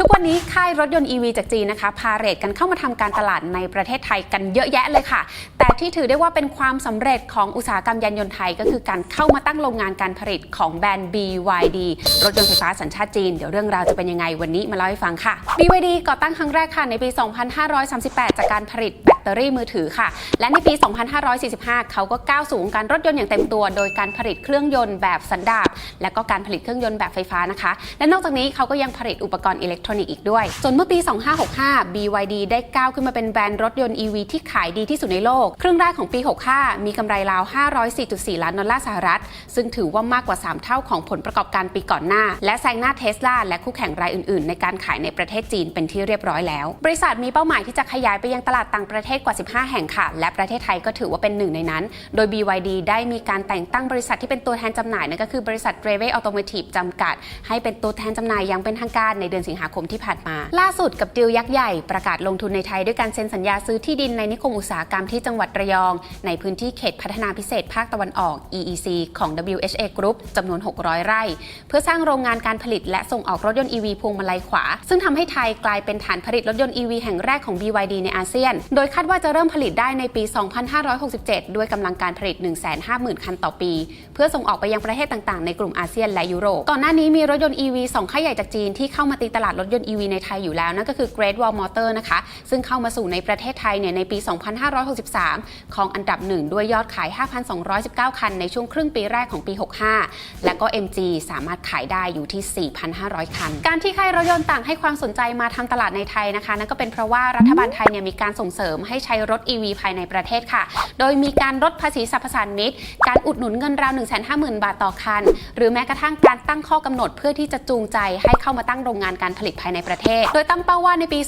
ทุกวันนี้ค่ายรถยนต์ EV จากจีนนะคะ พาเรทกันเข้ามาทำการตลาดในประเทศไทยกันเยอะแยะเลยค่ะ แต่ที่ถือได้ว่าเป็นความสำเร็จของอุตสาหกรรมยานยนต์ไทย ก็คือการเข้ามาตั้งโรงงานการผลิตของแบรนด์ BYD รถยนต์ไฟฟ้าสัญชาติจีน เดี๋ยวเรื่องราวจะเป็นยังไงวันนี้มาเล่าให้ฟังค่ะ BYD ก่อตั้งครั้งแรกค่ะในปี 2538 จากการผลิตแบ ตอรี่มือถือค่ะ และในปี 2545 เขาก็ก้าวสู่วงการรถยนต์อย่างเต็มตัว โดยการผลิตเครื่องยนต์แบบสันดาปและก็การผลิตเครื่องยนต์แบบไฟฟ้านะคะ และนอกจากนี้เขาก็ยังผลิตอุปกรณ์อิเล็กทรอนิกส์อีกด้วย จนเมื่อปี 2565 BYD ได้ก้าวขึ้นมาเป็นแบรนด์รถยนต์ EV ที่ขายดีที่สุดในโลก ครึ่งแรกของปี 65 มีกำไรราว 504.4 ล้านดอลลาร์สหรัฐ ซึ่งถือว่ามากกว่า 3 เท่าของผลประกอบการปีก่อนหน้า และแซงหน้าเทสลาและคู่แข่งรายอื่น ๆ ในการขายในประเทศจีนเป็นที่เรียบร้อยแล้ว บริษัทมีเป้าหมายที่จะขยายไปยังตลาดต่างประเทศกว่า 15 แห่งค่ะ และประเทศไทยก็ถือว่าเป็นหนึ่งในนั้น โดย BYD ได้มีการแต่งตั้งบริษัทที่เป็นตัวแทนจำหน่ายนั่นก็คือบริษัท r a v e Automotive จำกัด ให้เป็นตัวแทนจำหน่ายอย่างเป็นทางการในเดือนสิงหาคมที่ผ่านมา ล่าสุดกับดิวยักษ์ใหญ่ประกาศลงทุนในไทยด้วยการเซ็นสัญญาซื้อที่ดินในนิคมอุตสาหกรรมที่จังหวัดระยอง ในพื้นที่เขตพัฒนาพิเศษภาคตะวันออก EEC ของ WHA Group จำนวน 600 ไร่ เพื่อสร้างโรงงานการผลิตและส่งออกรถยนต์ EV พวงมาลัยขวา ซึ่งทำให้ไทยกลายเป็นฐานผลิตรถยนต์ EV แห่งแรกของ BYD ในอาเซียน โดยคาดว่าจะเริ่มผลิตได้ในปี 2567 ด้วยกำลังการผลิต 150,000 คันต่อปี เพื่อส่งออกไปยังประเทศต่างๆ ในกลุ่มอาเซียนและยุโรป ก่อนหน้านี้มีรถยนต์ EV 2ค่ายใหญ่จากจีนที่เข้ามาตีตลาดรถยนต์ EV ในไทยอยู่แล้ว นั่นก็คือ Great Wall Motor นะคะ ซึ่งเข้ามาสู่ในประเทศไทยเนี่ยในปี 2563 ของอันดับหนึ่งด้วยยอดขาย 5,219 คันในช่วงครึ่งปีแรกของปี 65 และก็ MG สามารถขายได้อยู่ที่ 4,500 คัน การที่ค่ายรถยนต์ต่างให้ความสนใจมาทำตลาดในไทยนะคะนั่นก็เป็นเพราะว่ารัฐบาลไทยเนี่ยมีการส่งเสริมให้ใช้รถ EV ภายในประเทศค่ะ โดยมีการลดภาษีสรรพสานมิตการอุดหนุนเงินราว 150,000 บาทต่อคัน หรือแม้กระทั่งการตั้งข้อกำหนดเพื่อที่จะจูงใจให้เข้ามาตั้งโรงงานการผลิตภายในประเทศ โดยตั้งเป้าว่าในปี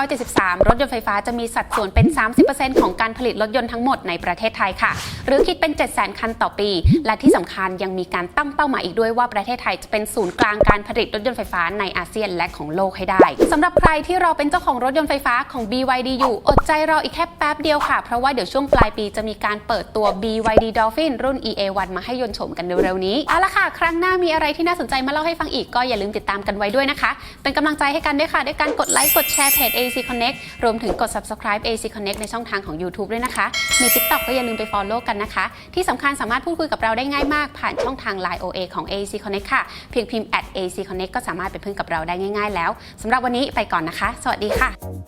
2573 รถยนต์ไฟฟ้าจะมีสัดส่วนเป็น 30%ของการผลิตรถยนต์ทั้งหมดในประเทศไทยค่ะ หรือคิดเป็น 700,000 คันต่อปี และที่สำคัญยังมีการตั้งเป้าหมายอีกด้วยว่าประเทศไทยจะเป็นศูนย์กลางการผลิตรถยนต์ไฟฟ้าในอาเซียนและของโลกให้ได้สำหรับใครที่รอเป็นเจ้าของรถยนต์ไฟฟ้าของ BYD อยู่อดใจรออีกแค่แป๊บเดียวค่ะ เพราะว่าเดี๋ยวช่วงปลายปีจะมีการเปิดตัว BYD Dolphin รุ่น EA1 มาให้ยนชมกันเร็วๆนี้เอาละค่ะ ครั้งหน้ามีอะไรที่น่าสนใจมาเล่าให้ฟังอีกก็อย่าลืมติดตามกันไว้ด้วยนะคะ เป็นกำลังใจให้กันด้วยค่ะ ด้วยการกดไลค์กดแชร์เพจ AC Connect รวมถึงกด subscribe AC Connect ในช่องทางของ YouTube ด้วยนะคะ มี TikTok ก็อย่าลืมไป follow กันนะคะ ที่สำคัญสามารถพูดคุยกับเราได้ง่ายมากผ่านช่องทาง Line OA ของ AC Connect ค่ะ เพียงพิมพ์ at AC Connect ก็สามารถเป็นเพื่อนกับเราได้ง่าย ๆ แล้วสำหรับวันนี้ไปก่อนนะคะ สวัสดีค่ะ